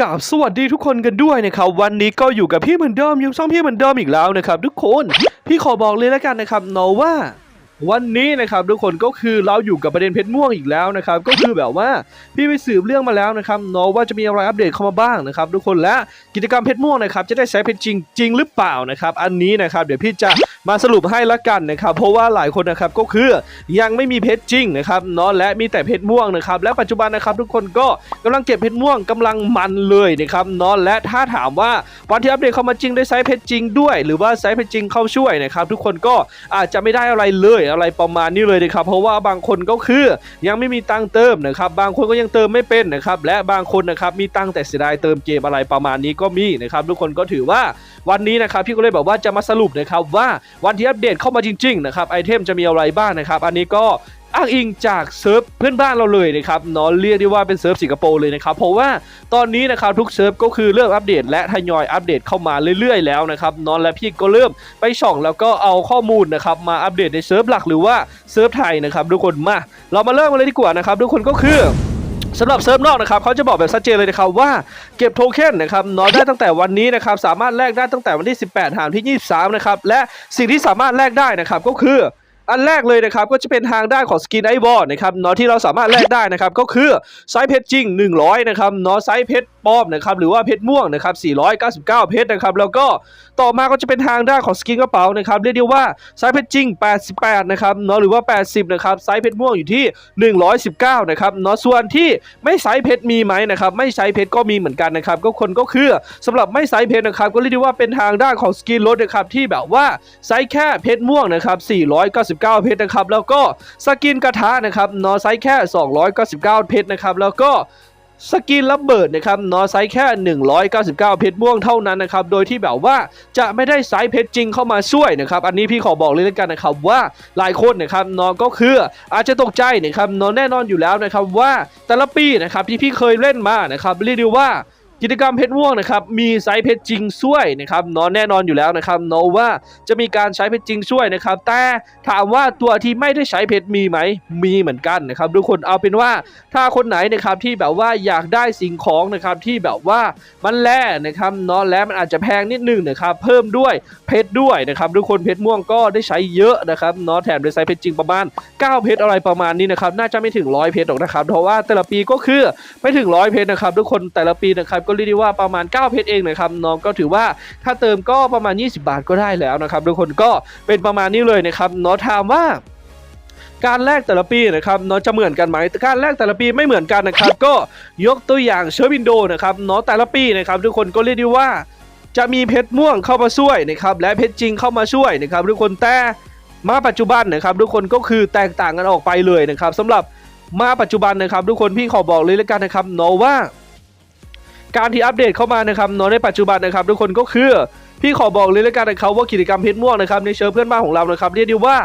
กราบสวัสดีทุกคนกันด้วยนะครับวันนี้ก็อยู่กับพี่เหมือนเดิมยู่ช่องพี่เหมือนเดิมอีกแล้วนะครับทุกคนพี่ขอบอกเลยแล้วกันนะครับเนาะว่าวันนี้นะครับทุกคนก็คือเราอยู่กับประเด็นเพชรม่วงอีกแล้วนะครับก็คือแบบว่าพี่ไปสืบเรื่องมาแล้วนะครับเนาะว่าจะมีอะไรอัปเดตเข้ามาบ้างนะครับทุกคนและกิจกรรมเพชรม่วงนะครับจะได้ใช้เพชรจริงจริงหรือเปล่านะครับอันนี้นะครับเดี๋ยวพี่จะมาสรุปให้ละกันนะครับเพราะว่าหลายคนนะครับก็คือยังไม่มีเพชรจริงนะครับเนาะและมีแต่เพชรม่วงนะครับและปัจจุบันนะครับทุกคนก็กำลังเก็บเพชรม่วงกำลังมันเลยนะครับเนาะและถ้าถามว่าวันที่อัปเดตเข้ามาจริงได้ไซส์เพชรจริงด้วย หรือว่าไซส์เพชรจริงเข้าช่วยนะครับทุกคนก็อาจจะไม่ได้อะไรเลยอะไรประมาณนี้เลยนะครับเพราะว่าบางคนก็คือยังไม่มีตังค์เติมนะครับบางคนก็ยังเติมไม่เป็นนะครับและบางคนนะครับมีตังค์แต่เสียดายเติมเกมอะไรประมาณนี้ก็มีนะครับทุกคนก็ถือว่าวันนี้นะครับพี่ก็เลยบอกว่าจะมาสรุปนะครับว่าวันที่อัปเดตเข้ามาจริงๆนะครับไอเทมจะมีอะไรบ้างนะครับอันนี้ก็อ้างอิงจากเซิร์ฟเพื่อนบ้านเราเลยนะครับเนอะเรียกได้ว่าเป็นเซิร์ฟสิงคโปร์เลยนะครับเพราะว่าตอนนี้นะครับทุกเซิร์ฟก็คือเริ่มอัปเดต และทยอยอัปเดตเข้ามาเรื่อยๆแล้วนะครับเนอะและพี่ก็เริ่มไปส่องแล้วก็เอาข้อมูลนะครับมาอัปเดตในเซิร์ฟหลักหรือว่าเซิร์ฟไทยนะครับทุกคนมาเรามาเริ่มกันเลยดีกว่านะครับทุกคนก็คือ สำหรับเซิร์ฟนอกนะครับเขาจะบอกแบบชัดเจนเลยนะครับว่าเก็บโทเค็นนะครับนอนได้ตั้งแต่วันนี้นะครับสามารถแลกได้ตั้งแต่วันที่ 18 หามที่ 23 นะครับและสิ่งที่สามารถแลกได้นะครับก็คือ อันแรกเลยนะครับก็จะเป็นทางด้านของสกินไอวอลนะครับเนาะที่เราสามารถแลกได้นะครับก็คือไซส์เพชรจริง 100 นะครับเนาะไซส์เพชรปลอมนะครับหรือว่าเพชรม่วงนะครับ499 เพชรนะครับแล้วก็ต่อมาก็จะเป็นทางด้านของสกินกระเป๋านะครับเรียกได้ว่าไซส์เพชรจริง 88 นะครับเนาะหรือว่า 80 นะครับไซส์เพชรม่วงอยู่ที่ 119 นะครับเนาะส่วนที่ไม่ไซส์เพชรมีไหมนะครับไม่ไซส์เพชรก็มีเหมือนกันนะครับก็คนก็คือสำหรับไม่ไซส์เพชรนะครับก็เรียกได้ว่าเป็นทางด้านของสกินรถนะครับที่แบบว่าไซส์แค่เพชรม่วงนะครับ499 99 เพชรนะครับ แล้วก็สกินกระทะนะครับนาะไซส์แค่ 299 เพชรนะครับ แล้วก็สกินระเบิดนะครับนอไซส์แค่ 199 เพชรม่วงเท่านั้นนะครับ โดยที่แบบว่าจะไม่ได้ไซส์เพชรจริงเข้ามาช่วยนะครับ อันนี้พี่ขอบอกเลยแล้วกันนะครับว่าหลายคนนะครับนอก็คืออาจจะตกใจนะครับนอแน่นอนอยู่แล้วนะครับว่าแต่ละปีนะครับที่พี่เคยเล่นมานะครับเรียกได้ว่า กิจกรรมเพชรม่วงนะครับมีไซส์เพชรจริงช่วยนะครับนอนแน่นอนอยู่แล้วนะครับเนอว่าจะมีการใช้เพชรจริงช่วยนะครับ แต่ถามว่าตัวที่ไม่ได้ใช้เพชรมีไหมมีเหมือนกันนะครับทุกคนเอาเป็นว่าถ้าคนไหนนะครับที่แบบว่าอยากได้สิ่งของนะครับที่แบบว่ามันแร่นะครับนอะและมันอาจจะแพงนิดนึงนะครับเพิ่มด้วยเพชรด้วยนะครับทุกคนเพชรม่วงก็ได้ใช้เยอะนะครับนอะแถมด้วยไซส์เพชรจริงประมาณ 9 เพชรอะไรประมาณนี้นะครับน่าจะไม่ถึงร้อยเพชรหรอกนะครับเพราะว่าแต่ละปีก็คือไม่ถึงร้อยเพชรนะครับทุกคนแต่ละปีนะครับก็เรียกได้ว่าประมาณ 9 เพชรเองนะครับน้องก็ถือว่าถ้าเติมก็ประมาณ 20 บาทก็ได้แล้วนะครับทุกคนก็เป็นประมาณนี้เลยนะครับเนาะถามว่าการแลกแต่ละปีนะครับเนาะจะเหมือนกันไหมการแลกแต่ละปีไม่เหมือนกันนะครับ ก็ยกตัวอย่างเชอร์วินโดนะครับเนาะแต่ละปีนะครับทุกคนก็เรียกได้ว่า จะมีเพชรม่วงเข้ามาช่วยนะครับและเพชรจริงเข้ามาช่วยนะครับทุกคนแต่มาปัจจุบันนะครับทุกคนก็คือแตกต่างกันออกไปเลยนะครับสำหรับมาปัจจุบันนะครับ ทุกคนพี่ขอบอกเลยแล้วกันนะครับเนาะว่า การที่อัปเดตเข้ามานะครับเนาะในปัจจุบันนะครับทุกคนก็คือพี่ขอบอกเลยแล้วกันนะครับว่ากิจกรรมเพชรม่วงนะครับในเชิงเพื่อนบ้านของเรานะครับเรียกได้ว่า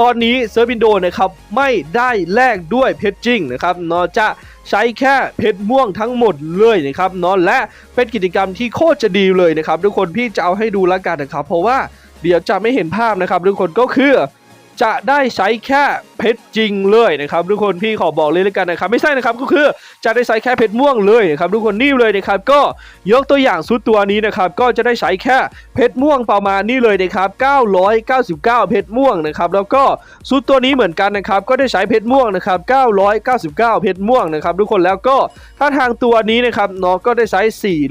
ตอนนี้เซิร์ฟวินโดนะครับไม่ได้แลกด้วยเพชรจริงนะครับเนาะจะใช้แค่เพชรม่วงทั้งหมดเลยนะครับเนาะและเป็นกิจกรรมที่โคตรจะดีเลยนะครับทุกคนพี่จะเอาให้ดูแล้วกันนะครับเพราะว่าเดี๋ยวจะไม่เห็นภาพนะครับทุกคนก็คือ จะได้ใช้แค่เพชรจริงเลยนะครับทุกคนพี่ขอบอกเลยแล้วกันนะครับ ไม่ใช่นะครับก็คือจะได้ใช้แค่เพชรม่วงเลยนะครับทุกคนนี่เลยนะครับก็ยกตัวอย่างชุดตัวนี้นะครับก็จะได้ใช้แค่เพชรม่วงประมาณนี้เลยนะครับ999 เพชรม่วงนะครับแล้วก็ชุดตัวนี้เหมือนกันนะครับก็ได้ใช้เพชรม่วงนะครับ999 เพชรม่วงนะครับทุกคนแล้วก็ถ้าทางตัวนี้นะครับเนาะก็ได้ใช้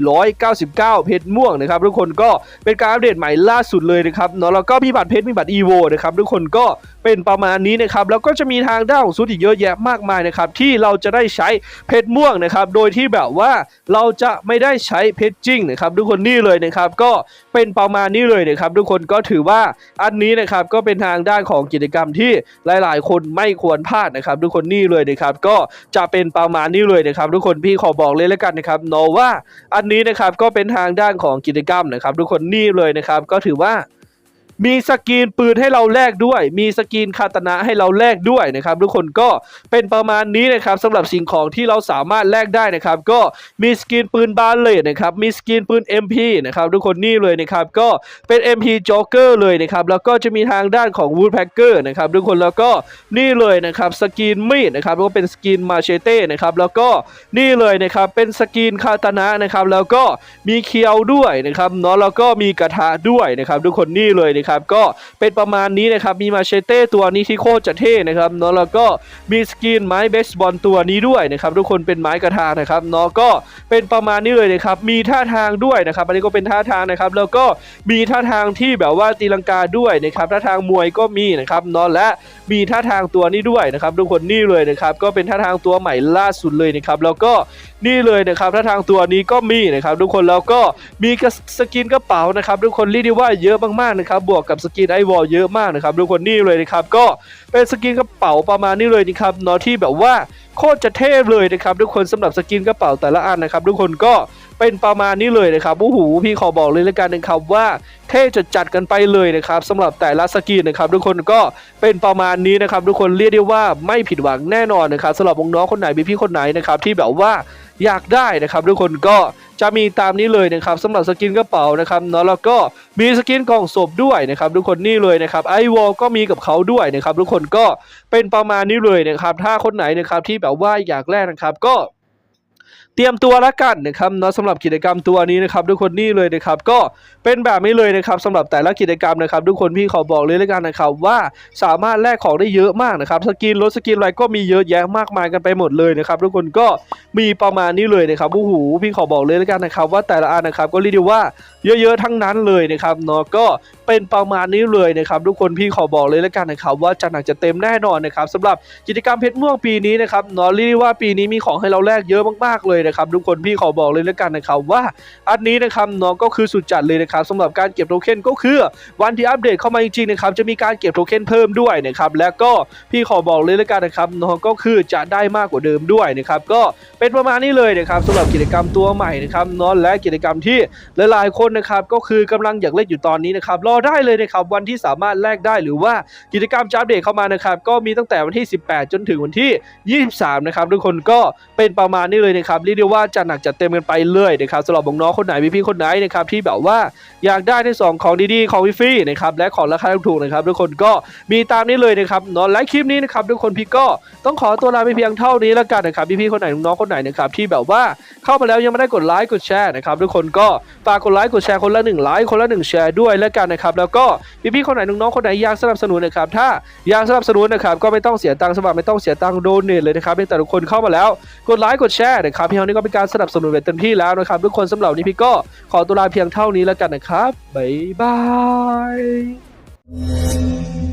499 เพชรม่วงนะครับทุกคนก็เป็นการอัปเดตใหม่ล่าสุดเลยนะครับเนาะแล้วก็มีบัตรเพชรมีบัตรอีโวนะครับทุกคนก็เป็นประมาณนี้นะครับแล้วก็จะมีทางด้านของชุดอีกเยอะแยะมากมายนะครับที่เราจะได้ใช้เพชรม่วงนะครับโดยที่แบบว่าเราจะไม่ได้ใช้เพชรจริงนะครับทุกคนนี่เลยนะครับก็เป็นประมาณนี้เลยนะครับทุกคนก็ถือว่าอันนี้นะครับก็เป็นทางด้านของกิจกรรมที่หลาย ๆ คนไม่ควรพลาดนะครับ ทุกคนนี่เลยนะครับก็จะเป็นประมาณนี้เลยนะครับ ทุกคนพี่ขอบอกเลยแล้วกันนะครับโนว่าอันนี้นะครับก็เป็นทางด้านของกิจกรรมนะครับ ทุกคนนี่เลยนะครับก็ถือว่า มีสกรีนปืนให้เราแลกด้วย มีสกรีนคาตนะให้เราแลกด้วยนะครับ ทุกคนก็เป็นประมาณนี้นะครับสำหรับสิ่งของที่เราสามารถแลกได้นะครับ ก็มีสกรีนปืนบาเลตนะครับมีสกรีนปืน MP นะครับทุกคนนี่เลยนะครับก็เป็น MP Joker เลยนะครับแล้วก็จะมีทางด้านของ Woodpecker นะครับทุกคนแล้วก็นี่เลยนะครับสกรีนมีดนะครับแล้วก็เป็นสกรีนมาเชเต้นะครับแล้วก็นี่เลยนะครับเป็นสกรีนคาตนะนะครับแล้วก็มีเคียวด้วยนะครับเนาะแล้วก็มีกระทะด้วยนะครับทุกคนนี่เลยนะครับก็เป็นประมาณนี้นะครับมีมาเชเต้ตัวนี้ที่โคตรจะเท่นะครับเนาะแล้วก็มีสกรีนไม้เบสบอลตัวนี้ด้วยนะครับทุกคนเป็นไม้กระทะนะครับเนาะก็เป็นประมาณนี้เลยนะครับมีท่าทางด้วยนะครับอันนี้ก็เป็นท่าทางนะครับแล้วก็มีท่าทางที่แบบว่าตีลังกาด้วยนะครับท่าทางมวยก็มีนะครับเนาะและมีท่าทางตัวนี้ด้วยนะครับทุกคนนี่เลยนะครับก็เป็นท่าทางตัวใหม่ล่าสุดเลยนะครับแล้วก็นี่เลยนะครับท่าทางตัวนี้ก็มีนะครับทุกคนแล้วก็มีสกินกระเป๋านะครับทุกคนเรียกได้ว่าเยอะมากๆนะครับบวกกับสกินไอวอลเยอะมากนะครับทุกคนนี่เลยนะครับก็เป็นสกินกระเป๋าประมาณนี้เลยนะครับเนาะที่แบบว่าโคตรจะเท่เลยนะครับทุกคนสำหรับสกินกระเป๋าแต่ละอันนะครับทุกคนก็เป็นประมาณนี้เลยนะครับโอ้โหพี่ขอบอกเลยแล้วกันนะครับว่าเท่จะจัดกันไปเลยนะครับสำหรับแต่ละสกินนะครับทุกคนก็เป็นประมาณนี้นะครับทุกคนเรียกได้ว่าไม่ผิดหวังแน่นอนนะครับสำหรับน้องๆคนไหนพี่ๆคนไหนนะครับที่แบบว่าอยากได้นะครับทุกคนก็ จะมีตามนี้เลยนะครับสำหรับสกินกระเป๋านะครับเนาะแล้วก็มีสกินกล่องศพด้วยนะครับทุกคนนี่เลยนะครับไอวอลก็มีกับเขาด้วยนะครับทุกคนก็เป็นประมาณนี้เลยนะครับถ้าคนไหนนะครับที่แบบว่าอยากแลกนะครับก็ เตรียมตัวละกันนะครับเนาะสำหรับกิจกรรมตัวนี้นะครับทุกคนนี่เลยนะครับก็เป็นแบบนี้เลยนะครับสำหรับแต่ละกิจกรรมนะครับทุกคนพี่ขอบอกเลยแล้วกันนะครับว่าสามารถแลกของได้เยอะมากนะครับสกินรถสกินอะไรก็มีเยอะแยะมากมายกันไปหมดเลยนะครับทุกคนก็มีประมาณนี้เลยนะครับโอ้โหพี่ขอบอกเลยแล้วกันนะครับว่าแต่ละอันนะครับก็เรียกได้ว่าเยอะๆทั้งนั้นเลยนะครับเนาะก็เป็นประมาณนี้เลยนะครับทุกคนพี่ขอบอกเลยแล้วกันนะครับว่าจะหนักจะเต็มแน่นอนนะครับสำหรับกิจกรรมเพชรม่วงปีนี้นะครับเนาะเรียกได้ว่าปีนี้มีของให้เราแลกเยอะมากๆเลยนะครับทุกคนพี่ขอบอกเลยแล้วกันนะครับว่าอันนี้นะครับเนาะก็คือสุดจัดเลยนะครับสำหรับการเก็บโทเค็นก็คือ วันที่อัปเดตเข้ามาจริงๆนะครับจะมีการเก็บโทเค็นเพิ่มด้วยนะครับแล้วก็พี่ขอบอกเลยแล้วกันนะครับเนาะก็คือจะได้มากกว่าเดิมด้วยนะครับก็เป็นประมาณนี้เลยนะครับสำหรับกิจกรรมตัวใหม่นะครับเนาะและกิจกรรมที่หลายๆคนนะครับก็คือกำลังอยากเล่นอยู่ตอนนี้นะครับรอได้เลยนะครับวันที่สามารถแลกได้หรือว่ากิจกรรมจะอัปเดตเข้ามานะครับก็มีตั้งแต่วันที่ 18 จนถึงวันที่ 23 นะครับทุกคนก็เป็นประมาณนี้เลยนะครับเรียกได้ว่าจะหนักจัดเต็มกันไปเลยนะครับสำหรับน้องๆคนไหนพี่ๆคนไหนนะครับที่แบบว่าอยากได้ในสองของดีๆของฟรีนะครับและของราคาถูกๆนะครับทุกคนก็มีตามนี้เลยนะครับเนาะและคลิปนี้นะครับทุกคนพี่ก็ต้องขอตัวลาไปเพียงเท่านี้แล้วกันนะครับพี่ๆคนไหนน้องๆคนไหนนะครับที่แบบว่าเข้ามาแล้วยังไม่ได้กดไลค์กดแชร์นะครับทุกคนก็ฝากกดไลค์กดแชร์คนละหนึ่งไลค์คนละหนึ่งแชร์ด้วยแล้วกันนะครับแล้วก็พี่ๆคนไหนน้องๆคนไหนอยากสนับสนุนนะครับถ้าอยากสนับสนุนนะครับก็ไม่ต้องเสียตังค์สมัครไม่ต้องเสียตังค์โดเนทเลยนะครับเพียงแต่ทุกคนเข้ามาแล้วกดไลค์กดแชร์นะครับพีลนี่ก็เป็นการสนับสนุนเต็มที่แล้วนะครับ ทุกคนสำหรับนี้พี่ก็ขอตัวลาเพียงเท่านี้แล้วกันนะครับบ๊ายบาย